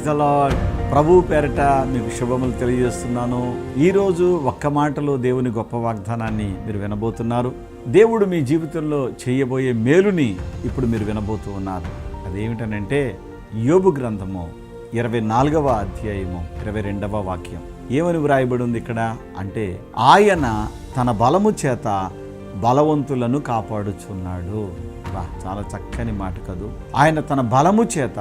Praise the lord. ప్రభు పేరట మీకు శుభములు తెలియజేస్తున్నాను. ఈరోజు ఒక్క మాటలో దేవుని గొప్ప వాగ్దానాన్ని మీరు వినబోతున్నారు. దేవుడు మీ జీవితంలో చేయబోయే మేలుని ఇప్పుడు మీరు వినబోతూ ఉన్నారు. అదేమిటనంటే యోబు గ్రంథము ఇరవై నాలుగవ అధ్యాయము ఇరవై రెండవ వాక్యం. ఏమని వ్రాయబడి ఉంది ఇక్కడ? అంటే ఆయన తన బలము చేత బలవంతులను కాపాడుచున్నాడు. చాలా చక్కని మాట కదూ. ఆయన తన బలము చేత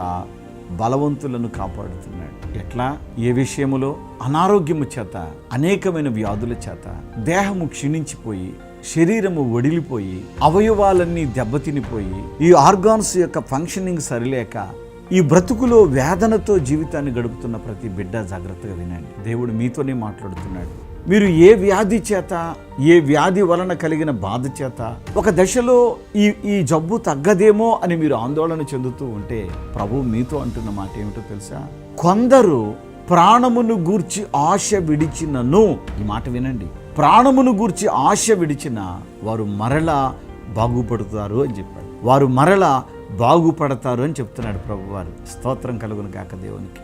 బలవంతులను కాపాడుతున్నాడు. ఎట్లా? ఏ విషయములో? అనారోగ్యము చేత అనేకమైన వ్యాధుల చేత దేహము క్షీణించిపోయి శరీరము వడిలిపోయి అవయవాలన్నీ దెబ్బతినిపోయి ఈ ఆర్గాన్స్ యొక్క ఫంక్షనింగ్ సరిలేక ఈ బ్రతుకులో వేదనతో జీవితాన్ని గడుపుతున్న ప్రతి బిడ్డ జాగ్రత్తగా వినండి. దేవుడు మీతోనే మాట్లాడుతున్నాడు. మీరు ఏ వ్యాధి చేత ఏ వ్యాధి వలన కలిగిన బాధ చేత ఒక దశలో ఈ ఈ జబ్బు తగ్గదేమో అని మీరు ఆందోళన చెందుతూ ఉంటే ప్రభు మీతో అంటున్న మాట ఏమిటో తెలుసా? కొందరు ప్రాణమును గూర్చి ఆశ విడిచినను ఈ మాట వినండి. ప్రాణమును గూర్చి ఆశ విడిచిన వారు మరలా బాగుపడుతారు అని చెప్పాడు. వారు మరలా బాగుపడతారు అని చెప్తున్నాడు ప్రభువారు. స్తోత్రం కలుగును కాక దేవునికి.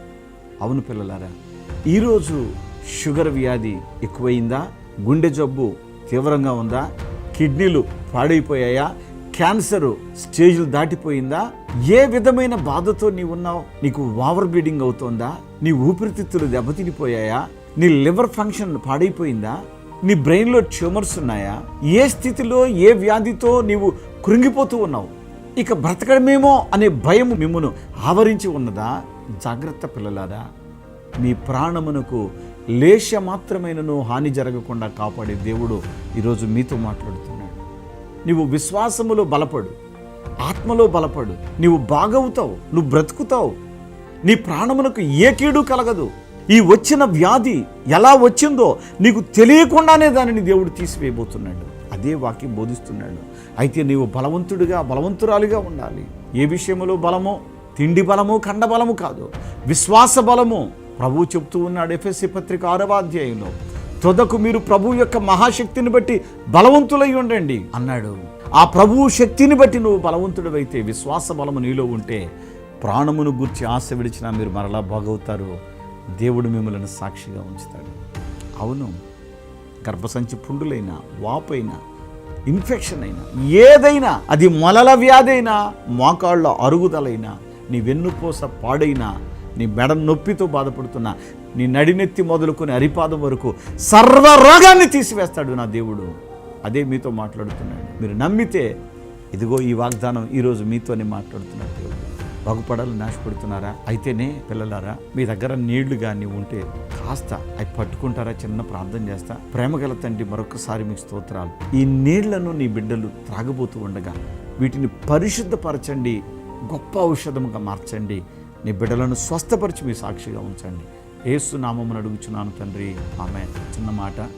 అవును పిల్లలారా ఈరోజు షుగర్ వ్యాధి ఎక్కువైందా? గుండె జబ్బు తీవ్రంగా ఉందా? కిడ్నీలు పాడైపోయాయా? క్యాన్సరు స్టేజ్లు దాటిపోయిందా? ఏ విధమైన బాధతో నీ ఉన్నావు? నీకు ఓవర్ బ్లీడింగ్ అవుతోందా? నీ ఊపిరితిత్తులు దెబ్బతినిపోయాయా? నీ లివర్ ఫంక్షన్ పాడైపోయిందా? నీ బ్రెయిన్లో ట్యూమర్స్ ఉన్నాయా? ఏ స్థితిలో ఏ వ్యాధితో నీవు కృంగిపోతూ ఉన్నావు? ఇక బ్రతకడమేమో అనే భయం మిమ్మను ఆవరించి ఉన్నదా? జాగ్రత్త పిల్లలారా మీ ప్రాణమునకు లేశ మాత్రమైనను హాని జరగకుండా కాపాడే దేవుడు ఈరోజు మీతో మాట్లాడుతున్నాడు. నీవు విశ్వాసములో బలపడు ఆత్మలో బలపడు నీవు బాగవుతావు నువ్వు బ్రతుకుతావు. నీ ప్రాణమునకు ఏ కీడు కలగదు. ఈ వచ్చిన వ్యాధి ఎలా వచ్చిందో నీకు తెలియకుండానే దానిని దేవుడు తీసివేయబోతున్నాడు. అదే వాక్యం బోధిస్తున్నాడు. అయితే నీవు బలవంతుడిగా బలవంతురాలిగా ఉండాలి. ఏ విషయములో బలమో? తిండి బలము కండ బలము కాదు. విశ్వాస బలము ప్రభు చెప్తూ ఉన్నాడు ఎఫ్ఎస్సి పత్రిక ఆరవ అధ్యాయంలో. తొదకు మీరు ప్రభు యొక్క మహాశక్తిని బట్టి బలవంతులై ఉండండి అన్నాడు. ఆ ప్రభువు శక్తిని బట్టి నువ్వు బలవంతుడవైతే విశ్వాస బలము నీలో ఉంటే ప్రాణమును గుర్చి ఆశ విడిచినా మీరు మరలా బాగవుతారు. దేవుడు మిమ్మల్ని సాక్షిగా ఉంచుతాడు. అవును గర్భసంచి పుండులైనా వాపైనా ఇన్ఫెక్షన్ అయినా ఏదైనా అది మొలల వ్యాధైనా మోకాళ్ళ అరుగుదలైనా నీ వెన్నుపూస పాడైనా నీ మెడ నొప్పితో బాధపడుతున్నా నీ నడినెత్తి మొదలుకొని అరిపాదం వరకు సర్వ రోగాన్ని తీసివేస్తాడు నా దేవుడు. అదే మీతో మాట్లాడుతున్నాడు. మీరు నమ్మితే ఇదిగో ఈ వాగ్దానం ఈరోజు మీతోనే మాట్లాడుతున్నాడు దేవుడు. బాగుపడాలి నాశపడుతున్నారా? అయితేనే పిల్లలారా మీ దగ్గర నీళ్ళు కానీ ఉంటే కాస్త అవి పట్టుకుంటారా? చిన్న ప్రార్థన చేస్తా. ప్రేమగల తండ్రి మరొకసారి మీకు స్తోత్రాలు. ఈ నీళ్ళను నీ బిడ్డలు త్రాగబోతూ ఉండగా వీటిని పరిశుద్ధపరచండి గొప్ప ఔషధముగా మార్చండి. నీ బిడ్డలను స్వస్థపరిచి మీ సాక్షిగా ఉంచండి. ఏసు నామమును అడుగుచున్నాను తండ్రి. ఆమె చిన్న మాట.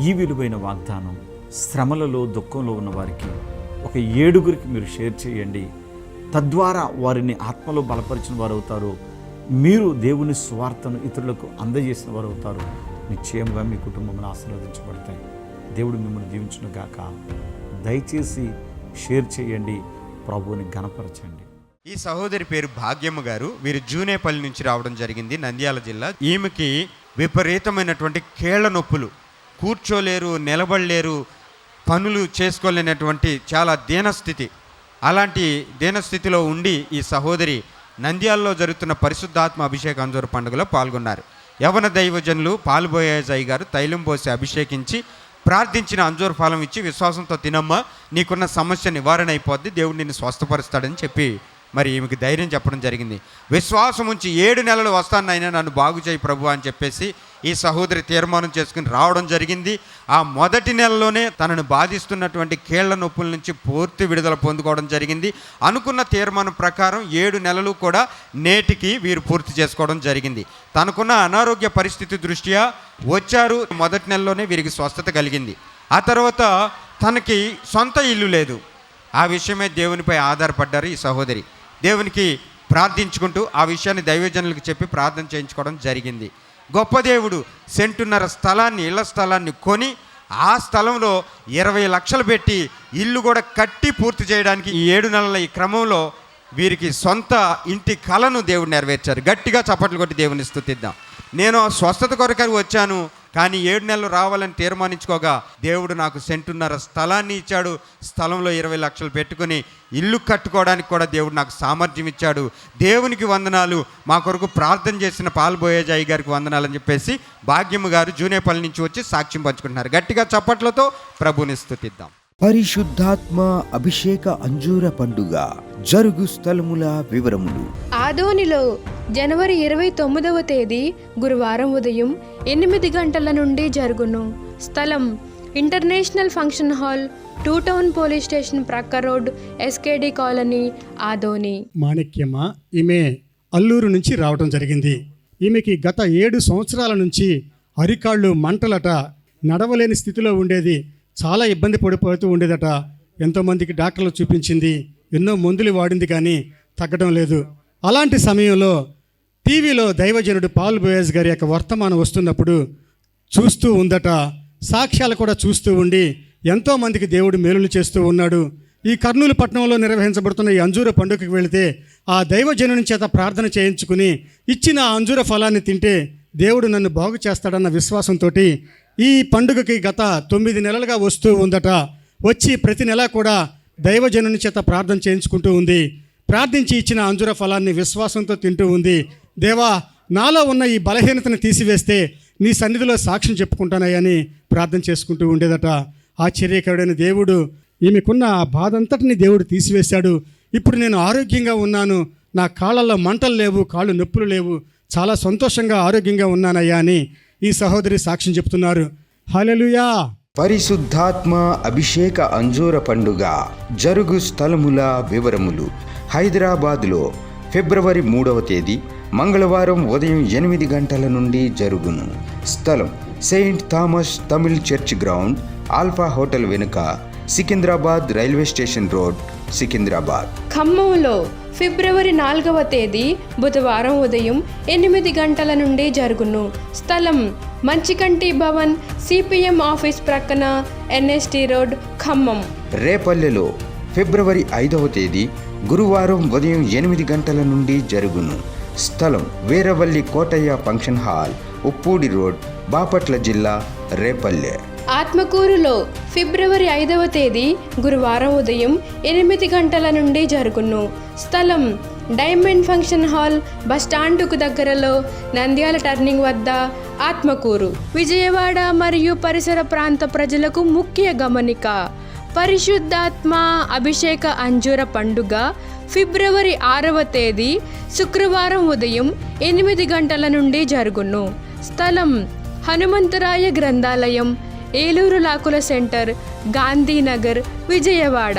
ఈ విలువైన వాగ్దానం శ్రమలలో దుఃఖంలో ఉన్న వారికి ఒక ఏడుగురికి మీరు షేర్ చేయండి. తద్వారా వారిని ఆత్మలో బలపరిచిన వారు అవుతారు మీరు దేవుని స్వార్థను ఇతరులకు అందజేసిన వారు అవుతారు నిశ్చయంగా మీ కుటుంబంలో ఆశీర్వదించబడతాయి. దేవుడు మిమ్మల్ని దీవించును గాక దయచేసి షేర్ చేయండి. ప్రభువుని గణపరచండి ఈ సహోదరి పేరు భాగ్యమ్మ గారు. వీరు జూనేపల్లి నుంచి రావడం జరిగింది నంద్యాల జిల్లా. ఈమెకి విపరీతమైనటువంటి కేళ్ళ నొప్పులు కూర్చోలేరు నిలబడలేరు పనులు చేసుకోలేనటువంటి చాలా దీనస్థితి. అలాంటి దీనస్థితిలో ఉండి ఈ సహోదరి నంద్యాలలో జరుగుతున్న పరిశుద్ధాత్మ అభిషేక అంజూరు పండుగలో పాల్గొన్నారు. యవన దైవజనులు పాల్బోయేజాయి గారు తైలం పోసి అభిషేకించి ప్రార్థించిన అంజూరు ఫలం ఇచ్చి విశ్వాసంతో తినమ్మా నీకున్న సమస్య నివారణ అయిపోద్ది దేవుడు నిన్ను స్వస్థపరుస్తాడని చెప్పి మరి ఈమెకి ధైర్యం చెప్పడం జరిగింది. విశ్వాసం ఉంచి ఏడు నెలలు వస్తానైనా నన్ను బాగు చేయి ప్రభు అని చెప్పేసి ఈ సహోదరి తీర్మానం చేసుకుని రావడం జరిగింది. ఆ మొదటి నెలలోనే తనను బాధిస్తున్నటువంటి కీళ్ళ నొప్పుల నుంచి పూర్తి విడుదల పొందుకోవడం జరిగింది. అనుకున్న తీర్మానం ప్రకారం ఏడు నెలలు కూడా నేటికి వీరు పూర్తి చేసుకోవడం జరిగింది. తనకున్న అనారోగ్య పరిస్థితి దృష్ట్యా వచ్చారు. మొదటి నెలలోనే వీరికి స్వస్థత కలిగింది. ఆ తర్వాత తనకి సొంత ఇల్లు లేదు. ఆ విషయమే దేవునిపై ఆధారపడ్డారు ఈ సహోదరి. దేవునికి ప్రార్థించుకుంటూ ఆ విషయాన్ని దైవజనులకు చెప్పి ప్రార్థన చేయించుకోవడం జరిగింది. గొప్ప దేవుడు సెంటున్నర స్థలాన్ని ఇళ్ళ స్థలాన్ని కొని ఆ స్థలంలో ఇరవై లక్షలు పెట్టి ఇల్లు కూడా కట్టి పూర్తి చేయడానికి ఈ ఏడు నెలల ఈ క్రమంలో వీరికి సొంత ఇంటి కళను దేవుడు నెరవేర్చారు. గట్టిగా చప్పట్లు కొట్టి దేవుని స్థుతిద్దాం. నేను స్వస్థత కొరకు వచ్చాను. కానీ ఏడు నెలలు రావాలని తీర్మానించుకోగా దేవుడు నాకు సెంటున్నర స్థలాన్ని ఇచ్చాడు. స్థలంలో ఇరవై లక్షలు పెట్టుకుని ఇల్లు కట్టుకోవడానికి కూడా దేవుడు నాకు సామర్థ్యం ఇచ్చాడు. దేవునికి వందనాలు. మా కొరకు ప్రార్థన చేసిన పాల్బోయేజాయి గారికి వందనాలు అని చెప్పేసి భాగ్యము గారు జూనేపల్లి నుంచి వచ్చి సాక్ష్యం పంచుకుంటున్నారు. గట్టిగా చప్పట్లతో ప్రభుని స్థుతిద్దాం. పరిశుద్ధాత్మ అభిషేక అంజూర పండుగ జరుగు స్థలముల వివరములు. ఆదోనిలో జనవరి ఇరవై తొమ్మిదవ తేదీ గురువారం ఉదయం ఎనిమిది గంటల నుండి జరుగును. స్థలం international function hall two town police station ప్రక్క road SKD colony Adoni. Manikyamma ఈమె అల్లూరు నుంచి రావడం జరిగింది. ఈమెకి గత ఏడు సంవత్సరాల నుంచి అరికాళ్ళు మంటలట నడవలేని స్థితిలో ఉండేది. చాలా ఇబ్బంది పడిపోతూ ఉండేదట. ఎంతోమందికి డాక్టర్లు చూపించింది. ఎన్నో మందులు వాడింది కానీ తగ్గడం లేదు. అలాంటి సమయంలో టీవీలో దైవజనుడు పాల్ బోయస్ గారి యొక్క వర్తమానం వస్తున్నప్పుడు చూస్తూ ఉందట. సాక్ష్యాలు కూడా చూస్తూ ఉండి ఎంతోమందికి దేవుడు మేలులు చేస్తూ ఉన్నాడు. ఈ కర్నూలు పట్టణంలో నిర్వహించబడుతున్న ఈ అంజూర పండుగకి వెళితే ఆ దైవజనుని చేత ప్రార్థన చేయించుకుని ఇచ్చిన ఆ అంజూర ఫలాన్ని తింటే దేవుడు నన్ను బాగు చేస్తాడన్న విశ్వాసంతో ఈ పండుగకి గత తొమ్మిది నెలలుగా వస్తూ ఉందట. వచ్చి ప్రతి నెల కూడా దైవజనుని చేత ప్రార్థన చేయించుకుంటూ ఉంది. ప్రార్థించి ఇచ్చిన అంజుర ఫలాన్ని విశ్వాసంతో తింటూ ఉంది. దేవా నాలో ఉన్న ఈ బలహీనతను తీసివేస్తే నీ సన్నిధిలో సాక్ష్యం చెప్పుకుంటానయ్యని ప్రార్థన చేసుకుంటూ ఉండేదట. ఆశ్చర్యకరుడైన దేవుడు ఈమెకున్న ఆ బాధంతటిని దేవుడు తీసివేశాడు. ఇప్పుడు నేను ఆరోగ్యంగా ఉన్నాను. నా కాళ్ళల్లో మంటలు లేవు కాళ్ళు నొప్పులు లేవు. చాలా సంతోషంగా ఆరోగ్యంగా ఉన్నానయ్యా అని ఈ సహోదరి సాక్ష్యం చెప్తున్నారు. హల్లెలూయా. పరిశుద్ధాత్మ అభిషేక అంజూర పండుగ జరుగు స్థలముల వివరములు. హైదరాబాదులో ఫిబ్రవరి మూడవ తేదీ మంగళవారం ఉదయం ఎనిమిది గంటల నుండి జరుగును. స్థలం Saint Thomas Tamil church ground alpha hotel వెనుక Secunderabad railway station road Secunderabad. ఖమ్మంలో ఫిబ్రవరి నాలుగవ తేదీ బుధవారం ఉదయం ఎనిమిది గంటల నుండి జరుగును. స్థలం మంచికంటి భవన్ సిపిఎం ఆఫీస్ ప్రక్కన ఎన్ఎస్టి రోడ్ ఖమ్మం. రేపల్లెలో ఫిబ్రవరి ఐదవ తేదీ గురువారం ఉదయం ఎనిమిది గంటల నుండి జరుగును. స్థలం Veeravalli Kotaiah function hall Uppudi road Bapatla జిల్లా రేపల్లె. ఆత్మకూరులో ఫిబ్రవరి ఐదవ తేదీ గురువారం ఉదయం ఎనిమిది గంటల నుండి జరుగును. స్థలం డైమండ్ ఫంక్షన్ హాల్ బస్టాండుకు దగ్గరలో నంద్యాల టర్నింగ్ వద్ద ఆత్మకూరు విజయవాడ మరియు పరిసర ప్రాంత ప్రజలకు ముఖ్య గమనిక. పరిశుద్ధాత్మ అభిషేక అంజూర పండుగ ఫిబ్రవరి ఆరవ తేదీ శుక్రవారం ఉదయం ఎనిమిది గంటల నుండి జరుగును. స్థలం హనుమంతరాయ గ్రంథాలయం ఏలూరు లాకుల సెంటర్ గాంధీనగర్ విజయవాడ.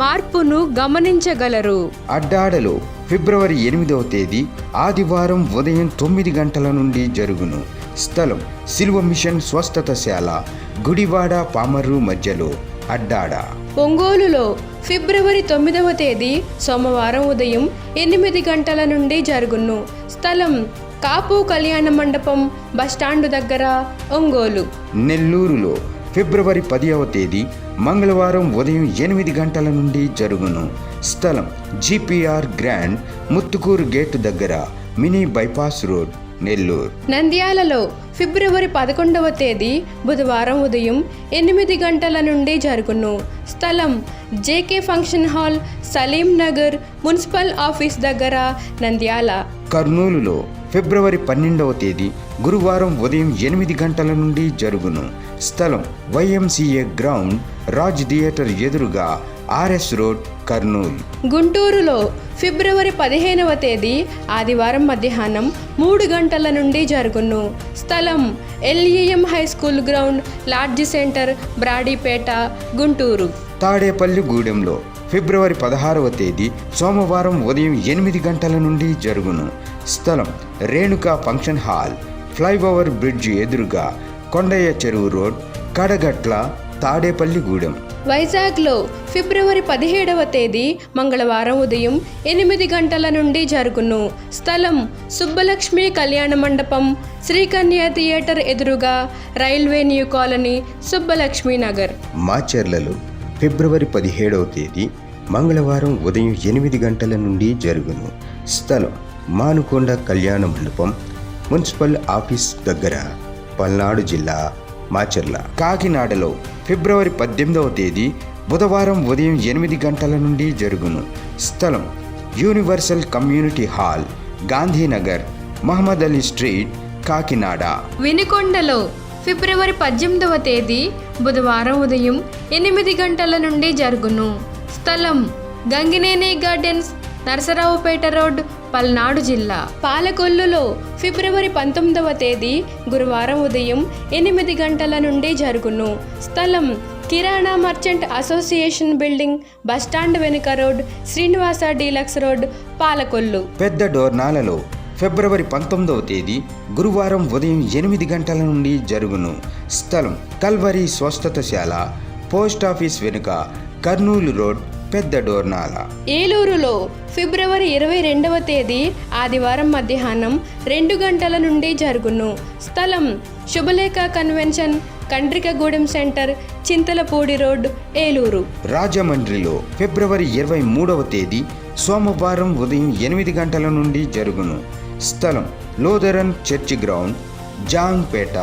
మార్పును గమనించగలరు. అడ్డాడలో ఫిబ్రవరి ఎనిమిదవ తేదీ ఆదివారం ఉదయం తొమ్మిది గంటల నుండి జరుగును. స్థలం సిల్వ మిషన్ స్వస్థతశాల గుడివాడ పామర్రు మధ్యలో అడ్డాడ. ఒంగోలులో ఫిబ్రవరి తొమ్మిదవ తేదీ సోమవారం ఉదయం ఎనిమిది గంటల నుండి జరుగును. స్థలం కాపు కళ్యాణ మండపం బస్టాండు దగ్గర ఒంగోలు. నెల్లూరులో ఫిబ్రవరి పదివ తేదీ మంగళవారం ఉదయం ఎనిమిది గంటల నుండి జరుగును. స్థలం జిపిఆర్ గ్రాండ్ ముత్తుకూరు గేటు దగ్గర మినీ బైపాస్ రోడ్ నెల్లూరు. నంద్యాలలో ఫిబ్రవరి పదకొండవ తేదీ బుధవారం ఉదయం ఎనిమిది గంటల నుండి జరుగును. స్థలం JK function hall Saleem Nagar municipal office దగ్గర నంద్యాల. కర్నూలులో ఫిబ్రవరి పన్నెండవ తేదీ గురువారం ఉదయం ఎనిమిది గంటల నుండి జరుగును. స్థలం వైఎంసీఏ గ్రౌండ్ రాజ్ థియేటర్ ఎదురుగా ఆర్ఎస్ రోడ్ కర్నూలు. గుంటూరులో ఫిబ్రవరి పదిహేనవ తేదీ ఆదివారం మధ్యాహ్నం మూడు గంటల నుండి జరుగును. స్థలం LEM high school ground lodge centre Brodipet Guntur. Tadepalli గూడెంలో ఫిబ్రవరి పదహారవ తేదీ సోమవారం ఉదయం ఎనిమిది గంటల నుండి జరుగును. స్థలం Renuka function hall flyover bridge ఎదురుగా కొండయ్య చెరువు రోడ్ కడగట్ల తాడేపల్లి గూడెం. వైజాగ్లో ఫిబ్రవరి పదిహేడవ తేదీ మంగళవారం ఉదయం ఎనిమిది గంటల నుండి జరుగును. స్థలం సుబ్బలక్ష్మి కళ్యాణ మండపం శ్రీకన్య థియేటర్ ఎదురుగా railway new colony Subbalakshmi Nagar. మాచర్లలో ఫిబ్రవరి పదిహేడవ తేదీ మంగళవారం ఉదయం ఎనిమిది గంటల నుండి జరుగును. స్థలం మానుకొండ కళ్యాణ మండపం మున్సిపల్ ఆఫీస్ దగ్గర పల్నాడు జిల్లా మాచర్ల. కాకినాడలో ఫిబ్రవరి పద్దెనిమిదవ తేదీ బుధవారం ఉదయం ఎనిమిది గంటల నుండి జరుగును. స్థలం universal community hall Gandhinagar Mohammed Ali street Kakinada. వినుకొండలో ఫిబ్రవరి పద్దెనిమిదవ తేదీ బుధవారం ఉదయం ఎనిమిది గంటల నుండి జరుగును. స్థలం గంగినేని గార్డెన్స్ నరసరావుపేట రోడ్ పల్నాడు జిల్లా పాలకొల్లులో ఫిబ్రవరి పంతొమ్మిదవ తేదీ గురువారం ఉదయం ఎనిమిది గంటల నుండి జరుగును. స్థలం kirana merchant association building bus stand వెనుక road Srinivasa deluxe road Palakollu. పెద్ద డోర్నాలలో ఫిబ్రవరి పంతొమ్మిదవ తేదీ గురువారం ఉదయం ఎనిమిది గంటల నుండి జరుగును. స్థలం కల్వరి స్వస్థతశాల పోస్ట్ ఆఫీస్ వెనుక కర్నూలు రోడ్ పెద్ద డోర్నాల. ఏలూరులో ఫిబ్రవరి ఇరవై రెండవ తేదీ ఆదివారం మధ్యాహ్నం రెండు గంటల నుండి జరుగును. స్థలం Shubhalekha convention Kandrikagudem centre Chintalapudi road Eluru. రాజమండ్రిలో ఫిబ్రవరి ఇరవై మూడవ తేదీ సోమవారం ఉదయం ఎనిమిది గంటల నుండి జరుగును. స్థలం Lutheran church ground Jangpet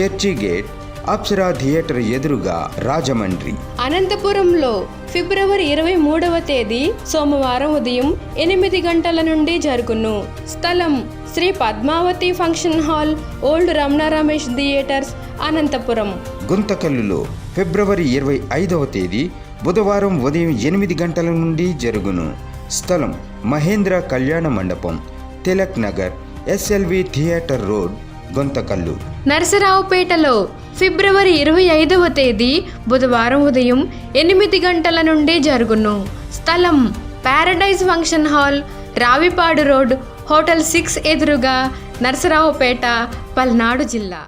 church gate Apsara theatre ఎదురుగా రాజమండ్రి. అనంతపురంలో ఫిబ్రవరి ఇరవై మూడవ తేదీ సోమవారం ఉదయం ఎనిమిది గంటల నుండి జరుగును. స్థలం Sri Padmavathi function hall old Ramana Ramesh theatres Anantapur. గుంతకల్లులో ఫిబ్రవరి ఇరవై ఐదవ తేదీ బుధవారం ఉదయం ఎనిమిది గంటల నుండి జరుగును. స్థలం Mahendra Kalyana Mandapam Tilak Nagar SLV theatre road Guntakal. నరసరావుపేటలో ఫిబ్రవరి ఇరవై ఐదవ తేదీ బుధవారం ఉదయం ఎనిమిది గంటల నుండి జరుగును. స్థలం paradise function hall Ravipadu road hotel six ఎదురుగా నరసరావుపేట పల్నాడు జిల్లా.